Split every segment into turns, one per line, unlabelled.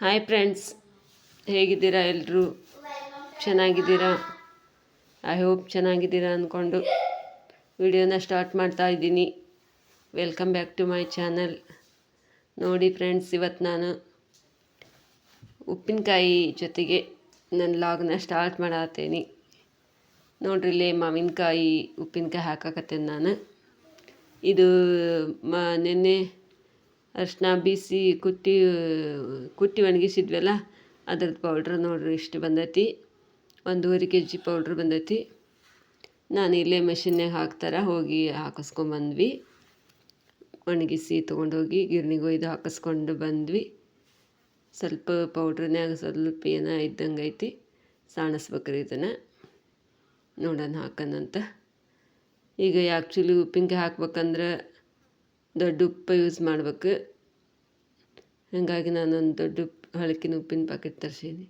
Hi friends ಹೇಗಿದ್ದೀರಾ ಎಲ್ಲರೂ ಚೆನ್ನಾಗಿದ್ದೀರಾ? ಐ ಹೋಪ್ ಚೆನ್ನಾಗಿದ್ದೀರಾ ಅಂದ್ಕೊಂಡು ವಿಡಿಯೋನ ಸ್ಟಾರ್ಟ್ ಮಾಡ್ತಾ ಇದ್ದೀನಿ. Welcome back to my channel ನೋಡಿ ಫ್ರೆಂಡ್ಸ್ ಇವತ್ತು ನಾನು ಉಪ್ಪಿನಕಾಯಿ ಜೊತೆಗೆ ನನ್ನ ಲಾಗ್ನ ಸ್ಟಾರ್ಟ್ ಮಾಡತ್ತೀನಿ ನೋಡ್ರಿ ಇಲ್ಲಿ ಮಾವಿನಕಾಯಿ ಉಪ್ಪಿನಕಾಯಿ ಹಾಕಕತ್ತೇನೆ ನಾನು. ಇದು ಮ ನಿನ್ನೆ ಅರಿಶಿನ ಬೀಸಿ ಕುಟ್ಟಿ ಕುಟ್ಟಿ ಒಣಗಿಸಿದ್ವಲ್ಲ, ಅದ್ರದ್ದು ಪೌಡ್ರ್ ನೋಡ್ರಿ ಇಷ್ಟು ಬಂದೈತಿ. ಒಂದೂವರೆ ಕೆ ಜಿ ಪೌಡ್ರ್ ಬಂದೈತಿ. ನಾನು ಇಲ್ಲೇ ಮೆಷಿನ್ನಾಗ ಹಾಕ್ತಾರೆ, ಹೋಗಿ ಹಾಕಿಸ್ಕೊಂಬಂದ್ವಿ ಒಣಗಿಸಿ ತೊಗೊಂಡೋಗಿ ಗಿರಣಿಗೆ ಒಯ್ದು ಹಾಕಿಸ್ಕೊಂಡು ಬಂದ್ವಿ. ಸ್ವಲ್ಪ ಪೌಡ್ರನ್ಯಾಗ ಸ್ವಲ್ಪ ಏನ ಇದ್ದಂಗೆ ಐತಿ, ಸಾಣಿಸ್ಬೇಕ್ರಿ ಇದನ್ನು. ನೋಡೋಣ ಹಾಕೋಣಂತ ಈಗ ಆ್ಯಕ್ಚುಲಿ ಉಪ್ಪಿನಕಾಯಿ ಹಾಕ್ಬೇಕಂದ್ರೆ ದೊಡ್ಡ ಉಪ್ಪು ಯೂಸ್ ಮಾಡ್ಬೇಕು. ಹಾಗಾಗಿ ನಾನೊಂದು ದೊಡ್ಡ ಉಪ್ಪು, ಹಳಕಿನ ಉಪ್ಪಿನ ಪಾಕೆಟ್ ತರಿಸೀನಿ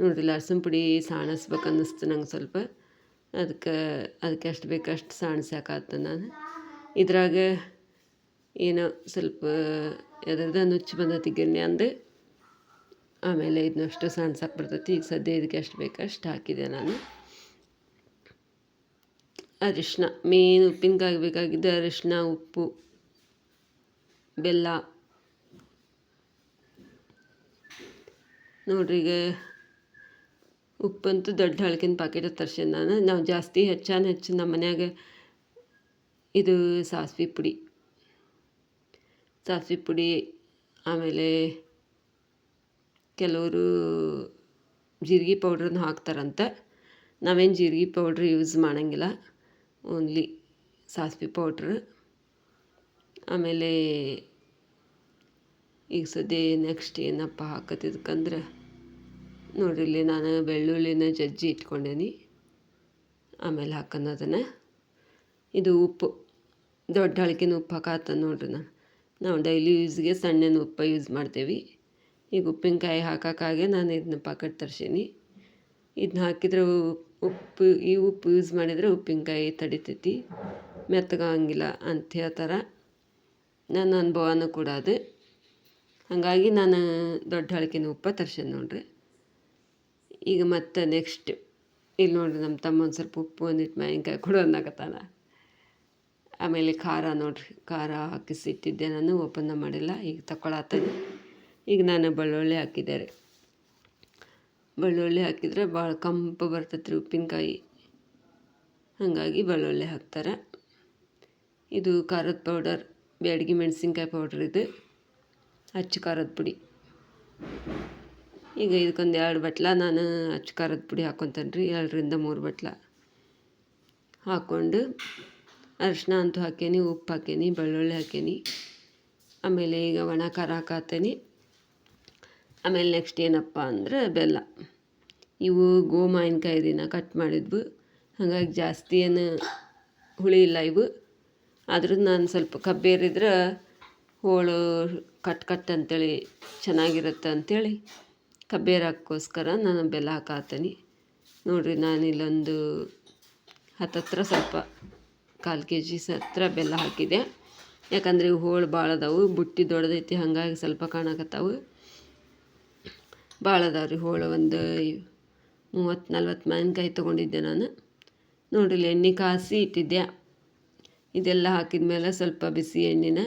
ನೋಡಿರಿ ಲಸನ್ ಪುಡಿ ಸಾಣಿಸ್ಬೇಕು ಅನ್ನಿಸ್ತು ನಂಗೆ ಸ್ವಲ್ಪ. ಅದಕ್ಕೆ ಅದಕ್ಕೆ ಎಷ್ಟು ಬೇಕು ಅಷ್ಟು ಸಾಣಿಸಾಕಾತು ನಾನು. ಇದ್ರಾಗ ಏನೋ ಸ್ವಲ್ಪ ಎದ್ರದ ನುಚ್ಚು ಬಂದೈತಿ ಗಿರ್ನಿ ಅಂದು, ಆಮೇಲೆ ಇದನ್ನಷ್ಟು ಸಾಣ್ಸಕ್ಕೆ ಬರ್ತೈತಿ. ಈಗ ಸದ್ಯ ಇದಕ್ಕೆ ಎಷ್ಟು ಬೇಕು ಅಷ್ಟು ಹಾಕಿದೆ ನಾನು. ಅರಿಶಿನ ಮೇನ್ ಉಪ್ಪಿನಕಾಯಿ ಬೇಕಾಗಿದ್ದು ಅರಿಶಿನ ಉಪ್ಪು. ಬೆಲ್ಲ. ನೋಡ್ರಿ ಈಗ ಉಪ್ಪಂತೂ ದೊಡ್ಡ ಹಳಕಿನ ಪಾಕೆಟ್ ತರ್ಸೀನಿ ನಾನು. ನಾವು ಜಾಸ್ತಿ ಹೆಚ್ಚಾನ ಹೆಚ್ಚು ನಮ್ಮ ಮನ್ಯಾಗ ಇದು ಸಾಸ್ವೆ ಪುಡಿ. ಸಾಸ್ವೆ ಪುಡಿ, ಆಮೇಲೆ ಕೆಲವರು ಜೀರಿಗೆ ಪೌಡ್ರನ್ನ ಹಾಕ್ತಾರಂತ. ನಾವೇನು ಜೀರಿಗೆ ಪೌಡ್ರ್ ಯೂಸ್ ಮಾಡೋಂಗಿಲ್ಲ. ಓನ್ಲಿ ಸಾಸ್ವೆ ಪೌಡ್ರ್. ಆಮೇಲೆ ಈಗ ಸದ್ಯ ನೆಕ್ಸ್ಟ್ ಏನಪ್ಪ ಹಾಕತ್ತಿದ್ಕಂದ್ರೆ, ನೋಡಿರಿ ಇಲ್ಲಿ ನಾನು ಬೆಳ್ಳುಳ್ಳಿನ ಜಜ್ಜಿ ಇಟ್ಕೊಂಡೇನಿ. ಆಮೇಲೆ ಹಾಕೋಣ ಅದನ್ನು. ಇದು ಉಪ್ಪು, ದೊಡ್ಡ ಹಳಕಿನ ಉಪ್ಪು ಹಾಕತ್ತ ನೋಡ್ರಿ ನಾನು. ನಾವು ಡೈಲಿ ಯೂಸ್ಗೆ ಸಣ್ಣನ ಉಪ್ಪು ಯೂಸ್ ಮಾಡ್ತೇವೆ. ಈಗ ಉಪ್ಪಿನಕಾಯಿ ಹಾಕೋಕ್ಕಾಗೆ ನಾನು ಇದನ್ನ ಪಾಕೆಟ್ ತರ್ಸೀನಿ. ಇದನ್ನ ಹಾಕಿದ್ರೆ ಉಪ್ಪು, ಈ ಉಪ್ಪು ಯೂಸ್ ಮಾಡಿದರೆ ಉಪ್ಪಿನಕಾಯಿ ತಡಿತೈತಿ. ಮೆತ್ತಗಾಗಂಗಿಲ್ಲ ಅಂತ ಹೇಳ್ತಾರೆ. ನನ್ನ ಅನುಭವನೂ ಕೂಡ ಅದು. ಹಾಗಾಗಿ ನಾನು ದೊಡ್ಡ ಹಳಕಿನ ಉಪ್ಪು ತರ್ಸೇನೆ ನೋಡ್ರಿ. ಈಗ ಮತ್ತೆ ನೆಕ್ಸ್ಟ್ ಇಲ್ಲಿ ನೋಡ್ರಿ ನಮ್ಮ ತಮ್ಮ ಒಂದು ಸ್ವಲ್ಪ ಉಪ್ಪು ಒಂದಿಟ್ಟು ಮಾವಿನಕಾಯಿ ಕೊಡು ಅನ್ನಕತ್ತಾನ. ಆಮೇಲೆ ಖಾರ ನೋಡ್ರಿ, ಖಾರ ಹಾಕಿಸಿ ಇಟ್ಟಿದ್ದೆ ನಾನು ಓಪನ್ ಮಾಡಿಲ್ಲ, ಈಗ ತಗೊಳತ್ತ ಈಗ ನಾನು ಬೆಳ್ಳುಳ್ಳಿ ಹಾಕಿದ್ದಾರೆ ಬೆಳ್ಳುಳ್ಳಿ ಹಾಕಿದರೆ ಭಾಳ ಕಂಪು ಬರ್ತೈತೆ ರೀ ಉಪ್ಪಿನಕಾಯಿ. ಹಾಗಾಗಿ ಬೆಳ್ಳುಳ್ಳಿ ಹಾಕ್ತಾರೆ. ಇದು ಖಾರದ ಪೌಡರ್ ಬ್ಯಾಡಗಿ ಮೆಣಸಿನ್ಕಾಯಿ ಪೌಡ್ರ್ ಇದು, ಅಚ್ಚ ಖಾರದ ಪುಡಿ. ಈಗ ಇದಕ್ಕೊಂದು ಎರಡು ಬಟ್ಲ, ನಾನು ಅಚ್ಚ ಖಾರದ ಪುಡಿ ಹಾಕ್ಕೊತೇನೆ ರೀ ಎರಡರಿಂದ ಮೂರು ಬಟ್ಲ. ಹಾಕ್ಕೊಂಡು ಅರಿಶಿನ ಅಂತೂ ಹಾಕೇನಿ ಉಪ್ಪು ಹಾಕೇನಿ ಬೆಳ್ಳುಳ್ಳಿ ಹಾಕೇನಿ ಆಮೇಲೆ ಈಗ ಒಣ ಖಾರ ಹಾಕತ್ತೇನಿ ಆಮೇಲೆ ನೆಕ್ಸ್ಟ್ ಏನಪ್ಪ ಅಂದ್ರೆ ಬೆಲ್ಲ. ಇವು ಗೋಮಾವಿನಕಾಯಿ ದಿನ ಕಟ್ ಮಾಡಿದ್ವು. ಹಾಗಾಗಿ ಜಾಸ್ತಿ ಏನು ಹುಳಿ ಇಲ್ಲ ಇವು. ಆದ್ರೂ ನಾನು ಸ್ವಲ್ಪ ಕಬ್ಬೇರಿದ್ರೆ ಹೋಳು ಕಟ್ ಕಟ್ ಅಂತೇಳಿ ಚೆನ್ನಾಗಿರುತ್ತೆ ಅಂಥೇಳಿ ಕಬ್ಬೇರಕ್ಕೋಸ್ಕರ ನಾನು ಬೆಲ್ಲ ಹಾಕತ್ತೀನಿ ನೋಡಿರಿ ನಾನು ಇಲ್ಲೊಂದು ಹತ್ತತ್ರ ಸ್ವಲ್ಪ ಕಾಲು ಕೆ ಜಿ ಹತ್ರ ಬೆಲ್ಲ ಹಾಕಿದೆ. ಯಾಕಂದರೆ ಹೋಳು ಭಾಳ ಅದಾವು, ಬುಟ್ಟಿ ದೊಡ್ಡದೈತಿ, ಹಾಗಾಗಿ ಸ್ವಲ್ಪ ಕಾಣಕತ್ತಾವು. ಭಾಳ ಅದಾವ ರೀ ಹೋಳು, ಒಂದು ಮೂವತ್ತು ನಲ್ವತ್ತು ಮಾವಿನಕಾಯಿ ತೊಗೊಂಡಿದ್ದೆ ನಾನು. ನೋಡಿರಿ ಎಣ್ಣೆ ಕಾಸಿ ಇಟ್ಟಿದ್ದೆ ಇದೆಲ್ಲ ಹಾಕಿದ ಮೇಲೆ ಸ್ವಲ್ಪ ಬಿಸಿ ಎಣ್ಣೆನ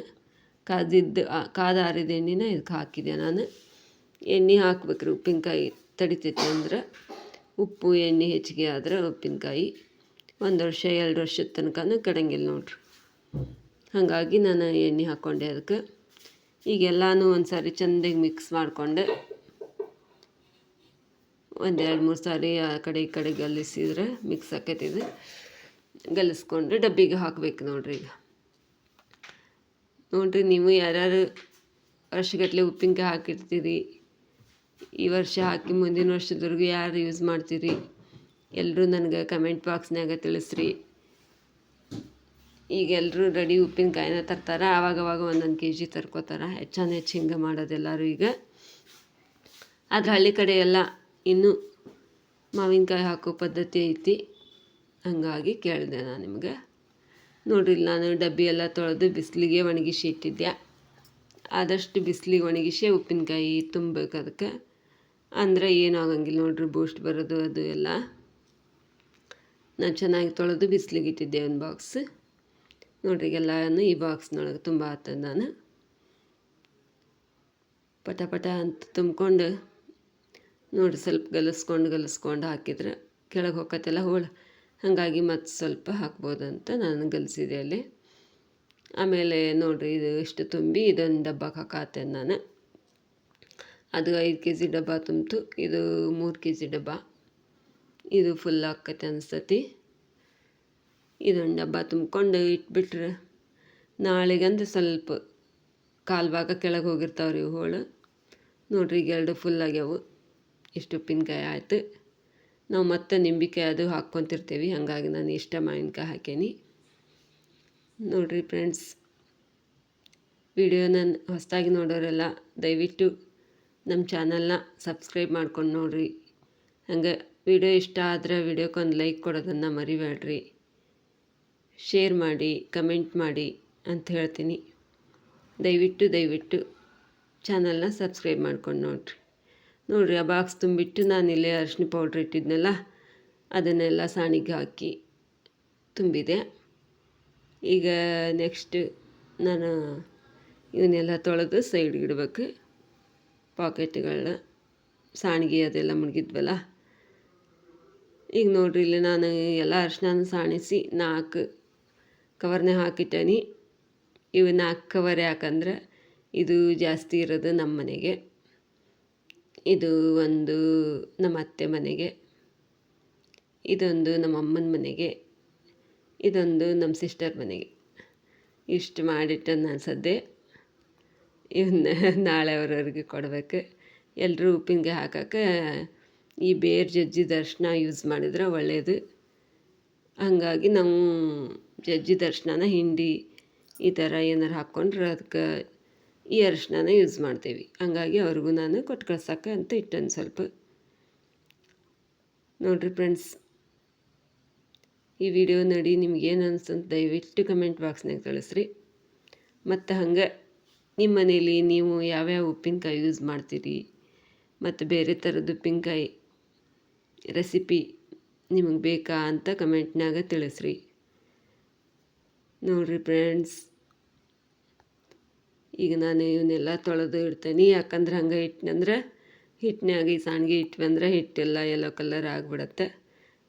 ಕಾದಿದ್ದು ಕಾದ ಆರಿದ ಎಣ್ಣೆನ ಇದಕ್ಕೆ ಹಾಕಿದೆ ನಾನು. ಎಣ್ಣೆ ಹಾಕ್ಬೇಕ್ರಿ, ಉಪ್ಪಿನಕಾಯಿ ತಡಿತೈತೆ ಅಂದ್ರೆ. ಉಪ್ಪು, ಎಣ್ಣೆ ಹೆಚ್ಚಿಗೆ ಆದ್ರೆ ಉಪ್ಪಿನಕಾಯಿ. ಒಂದು ವರ್ಷ, ಎರಡು ವರ್ಷದ ತನಕನೂ ಕೆಡಂಗಿಲ್ಲ ನೋಡ್ರಿ. ಹಾಗಾಗಿ ನಾನು ಎಣ್ಣೆ ಹಾಕ್ಕೊಂಡೆ ಅದಕ್ಕೆ. ಈಗೆಲ್ಲನೂ ಒಂದು ಸಾರಿ ಚೆಂದಾಗಿ ಮಿಕ್ಸ್ ಮಾಡಿಕೊಂಡೆ. ಒಂದು ಎರಡು ಮೂರು ಸಾರಿ ಆ ಕಡೆ ಈ ಕಡೆ ಗಲ್ಲಿಸಿದ್ರೆ ಮಿಕ್ಸ್ ಆಕೈತಿ ಇದು. ಗಲಿಸ್ಕೊಂಡು ಡಬ್ಬಿಗೆ ಹಾಕ್ಬೇಕು ನೋಡ್ರಿ ಈಗ. ನೋಡ್ರಿ ನೀವು ಯಾರ್ಯಾರು ವರ್ಷಗಟ್ಟಲೆ ಉಪ್ಪಿನಕಾಯಿ ಹಾಕಿರ್ತೀರಿ, ಈ ವರ್ಷ ಹಾಕಿ ಮುಂದಿನ ವರ್ಷದವರೆಗೂ ಯಾರು ಯೂಸ್ ಮಾಡ್ತೀರಿ ಎಲ್ಲರೂ ನನಗೆ ಕಮೆಂಟ್ ಬಾಕ್ಸ್ನಾಗ ತಿಳಿಸ್ರಿ. ಈಗ ಎಲ್ಲರೂ ರೆಡಿ ಉಪ್ಪಿನಕಾಯಿನ ತರ್ತಾರೆ, ಆವಾಗವಾಗ ಒಂದೊಂದು ಕೆ ಜಿ ತರ್ಕೋತಾರೆ. ಹೆಚ್ಚಾನ ಹೆಚ್ಚು ಹಿಂಗೆ ಮಾಡೋದೆಲ್ಲರೂ ಈಗ. ಆದರೆ ಹಳ್ಳಿ ಕಡೆ ಎಲ್ಲ ಇನ್ನೂ ಮಾವಿನಕಾಯಿ ಹಾಕೋ ಪದ್ಧತಿ ಐತಿ. ಹಾಗಾಗಿ ಕೇಳಿದೆ ನಾನು ನಿಮಗೆ. ನೋಡಿರಿ, ನಾನು ಡಬ್ಬಿ ಎಲ್ಲ ತೊಳೆದು ಬಿಸಿಲಿಗೆ ಒಣಗಿಸಿ ಇಟ್ಟಿದ್ದೆ. ಆದಷ್ಟು ಬಿಸಿಲಿಗೆ ಒಣಗಿಸಿ ಉಪ್ಪಿನಕಾಯಿ ತುಂಬಬೇಕು ಅದಕ್ಕೆ. ಅಂದರೆ ಏನೂ ಆಗಂಗಿಲ್ಲ ನೋಡ್ರಿ ಬೂಸ್ಟ್ ಬರೋದು, ಅದು ಎಲ್ಲ. ನಾನು ಚೆನ್ನಾಗಿ ತೊಳೆದು ಬಿಸಿಲಿಗೆ ಇಟ್ಟಿದ್ದೆ ಒಂದು ಬಾಕ್ಸ್ ನೋಡ್ರಿ, ಎಲ್ಲನೂ ಈ ಬಾಕ್ಸ್ನೊಳಗೆ ತುಂಬ ಆಗ್ತದೆ ನಾನು. ಪಟ ಪಟ ಅಂತ ತುಂಬ್ಕೊಂಡು, ನೋಡಿರಿ, ಸ್ವಲ್ಪ ಗಲಸ್ಕೊಂಡು ಗಲಸ್ಕೊಂಡು ಹಾಕಿದ್ರೆ ಕೆಳಗೆ ಹೋಗತ್ತೆಲ್ಲ ಹೋಳು. ಹಾಗಾಗಿ ಮತ್ತು ಸ್ವಲ್ಪ ಹಾಕ್ಬೋದು ಅಂತ ನಾನು ಗಲಿಸಿದೆ ಅಲ್ಲಿ. ಆಮೇಲೆ ನೋಡಿರಿ ಇದು ಇಷ್ಟು ತುಂಬಿ ಇದೊಂದು ಡಬ್ಬಕ್ಕೆ ಹಾಕಾತೆ ನಾನು. ಅದು ಐದು ಕೆ ಜಿ ಡಬ್ಬ ತುಂಬಿತು, ಇದು ಮೂರು ಕೆ ಜಿ ಡಬ್ಬ. ಇದು ಫುಲ್ ಆಕತ್ತೆ ಅನಿಸ್ತತಿ ಇದೊಂದು ಡಬ್ಬ ತುಂಬ್ಕೊಂಡು ಇಟ್ಬಿಟ್ರೆ ನಾಳೆಗಂದ್ರೆ ಸ್ವಲ್ಪ ಕಾಲು ಭಾಗ ಕೆಳಗೆ ಹೋಗಿರ್ತಾವ್ರಿ ಹೋಳು. ನೋಡ್ರಿ ಈಗ ಎರಡು ಫುಲ್ ಆಗ್ಯಾವು. ಇಷ್ಟು ಉಪ್ಪಿನಕಾಯಿ ಆಯ್ತು. ನಾವು ಮತ್ತೆ ನಿಂಬಿಕೆ ಅದು ಹಾಕ್ಕೊತಿರ್ತೀವಿ. ಹಾಗಾಗಿ ನಾನು ಇಷ್ಟ ಮಾವಿನಕಾಯಿ ಹಾಕೇನಿ. ನೋಡಿರಿ ಫ್ರೆಂಡ್ಸ್ ವಿಡಿಯೋನ ಹೊಸದಾಗಿ ನೋಡೋರೆಲ್ಲ ದಯವಿಟ್ಟು ನಮ್ಮ ಚಾನಲ್ನ ಸಬ್ಸ್ಕ್ರೈಬ್ ಮಾಡ್ಕೊಂಡು ನೋಡಿರಿ. ಹಂಗೆ ವಿಡಿಯೋ ಇಷ್ಟ ಆದರೆ ವಿಡಿಯೋಕ್ಕೊಂದು ಲೈಕ್ ಕೊಡೋದನ್ನು ಮರಿಬೇಡ್ರಿ. ಶೇರ್ ಮಾಡಿ ಕಮೆಂಟ್ ಮಾಡಿ ಅಂತ ಹೇಳ್ತೀನಿ. ದಯವಿಟ್ಟು ದಯವಿಟ್ಟು ಚಾನಲ್ನ ಸಬ್ಸ್ಕ್ರೈಬ್ ಮಾಡ್ಕೊಂಡು ನೋಡಿರಿ. ನೋಡಿರಿ, ಆ ಬಾಕ್ಸ್ ತುಂಬಿಟ್ಟು ನಾನು ಇಲ್ಲೇ ಅರಿಶಿನ ಪೌಡ್ರ್ ಇಟ್ಟಿದ್ನಲ್ಲ, ಅದನ್ನೆಲ್ಲ ಸಾಣಿಗೆ ಹಾಕಿ ತುಂಬಿದೆ. ಈಗ ನೆಕ್ಸ್ಟ್ ನಾನು ಇವನ್ನೆಲ್ಲ ತೊಳೆದು ಸೈಡ್ಗೆ ಇಡಬೇಕು. ಪಾಕೆಟ್ಗಳನ್ನ ಸಾಣಿಗೆ ಅದೆಲ್ಲ ಮುಳುಗಿದ್ವಲ್ಲ ಈಗ ನೋಡ್ರಿ, ಇಲ್ಲಿ ನಾನು ಎಲ್ಲ ಅರಿಶಿನ ಸಾಣಿಸಿ ನಾಲ್ಕು ಕವರ್ನೇ ಹಾಕಿಟ್ಟೇನಿ. ಇವು ನಾಲ್ಕು ಕವರ್ ಯಾಕಂದ್ರೆ ಇದು ಜಾಸ್ತಿ ಇರೋದು ನಮ್ಮ ಮನೆಗೆ ಇದು ಒಂದು ನಮ್ಮ ಅತ್ತೆ ಮನೆಗೆ, ಇದೊಂದು ನಮ್ಮ ಅಮ್ಮನ ಮನೆಗೆ, ಇದೊಂದು ನಮ್ಮ ಸಿಸ್ಟರ್ ಮನೆಗೆ. ಇಷ್ಟು ಮಾಡಿಟ್ಟು ನಾನು ಸದ್ಯ. ಇವನ್ನ ನಾಳೆ ಅವ್ರವ್ರಿಗೆ ಕೊಡಬೇಕು. ಎಲ್ಲರೂ ಉಪ್ಪಿನಗೆ ಹಾಕಕ್ಕೆ ಈ ಬೇರು ಜಜ್ಜಿ ದರ್ಶನ ಯೂಸ್ ಮಾಡಿದ್ರೆ ಒಳ್ಳೆಯದು ಹಾಗಾಗಿ ನಾವು ಜಜ್ಜಿ ದರ್ಶನನ ಹಿಂಡಿ ಈ ಥರ ಏನಾರು ಹಾಕ್ಕೊಂಡ್ರೆ ಅದಕ್ಕೆ ಈ ಅರಿಶಿನ ಯೂಸ್ ಮಾಡ್ತೀವಿ. ಹಂಗಾಗಿ ಅವ್ರಿಗೂ ನಾನು ಕೊಟ್ಟು ಕಳ್ಸೋಕೆ ಅಂತ ಇಟ್ಟೊಂದು ಸ್ವಲ್ಪ. ನೋಡಿರಿ ಫ್ರೆಂಡ್ಸ್ ಈ ವಿಡಿಯೋ ನೋಡಿ ನಿಮ್ಗೇನು ಅಂತ ದಯವಿಟ್ಟು ಕಮೆಂಟ್ ಬಾಕ್ಸ್ನಾಗ ತಿಳಿಸ್ರಿ. ಮತ್ತು ಹಂಗೆ ನಿಮ್ಮ ಮನೇಲಿ ನೀವು ಯಾವ್ಯಾವ ಉಪ್ಪಿನಕಾಯಿ ಯೂಸ್ ಮಾಡ್ತೀರಿ? ಮತ್ತು ಬೇರೆ ಥರದ ಉಪ್ಪಿನಕಾಯಿ ರೆಸಿಪಿ ನಿಮಗೆ ಬೇಕಾ ಅಂತ ಕಮೆಂಟ್ನಾಗ ತಿಳಿಸ್ರಿ. ನೋಡಿರಿ ಫ್ರೆಂಡ್ಸ್ ಈಗ ನಾನು ಇವನ್ನೆಲ್ಲ ತೊಳೆದು ಇಡ್ತೇನೆ. ಯಾಕಂದ್ರೆ ಹಂಗೆ ಇಟ್ಟನಂದ್ರೆ ಹಿಟ್ಟಿನಾಗ ಈ ಸಾಣಿಗೆ ಇಟ್ವಿ ಹಿಟ್ಟೆಲ್ಲ ಎಲ್ಲೋ ಕಲರ್ ಆಗಿಬಿಡತ್ತೆ.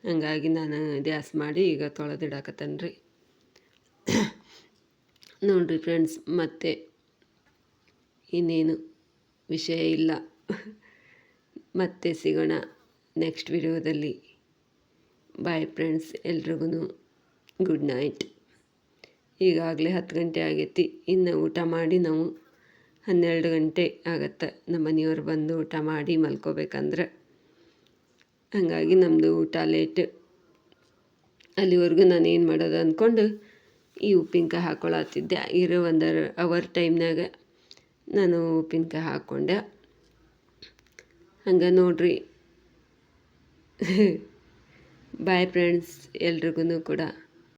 ಹಂಗಾಗಿ ನಾನು ಗ್ಯಾಸ್ ಮಾಡಿ ಈಗ ತೊಳೆದಿಡಾಕತ್ತೇನೆ ರೀ ನೋಡಿರಿ ಫ್ರೆಂಡ್ಸ್ ಮತ್ತೆ ಇನ್ನೇನು ವಿಷಯ ಇಲ್ಲ. ಮತ್ತೆ ಸಿಗೋಣ ನೆಕ್ಸ್ಟ್ ವಿಡಿಯೋದಲ್ಲಿ ಬಾಯ್ ಫ್ರೆಂಡ್ಸ್ ಎಲ್ರಿಗೂ ಗುಡ್ ನೈಟ್ ಈಗಾಗಲೇ ಹತ್ತು ಗಂಟೆ ಆಗೈತಿ. ಇನ್ನು ಊಟ ಮಾಡಿ ನಾವು ಹನ್ನೆರಡು ಗಂಟೆ ಆಗತ್ತೆ. ನಮ್ಮ ಮನೆಯವ್ರು ಬಂದು ಊಟ ಮಾಡಿ ಮಲ್ಕೋಬೇಕಂದ್ರೆ. ಹಾಗಾಗಿ ನಮ್ಮದು ಊಟ ಲೇಟ್. ಅಲ್ಲಿವರೆಗೂ ನಾನು ಏನು ಮಾಡೋದು ಅಂದ್ಕೊಂಡು ಈ ಉಪ್ಪಿನಕಾಯಿ ಹಾಕ್ಕೊಳತ್ತಿದ್ದೆ ಇರೋ ಒಂದು ಅವರ್ ಟೈಮ್ನಾಗ ನಾನು ಉಪ್ಪಿನಕಾಯಿ ಹಾಕ್ಕೊಂಡೆ ಹಂಗೆ ನೋಡ್ರಿ. ಬಾಯ್ ಫ್ರೆಂಡ್ಸ್ ಎಲ್ರಿಗೂ ಕೂಡ.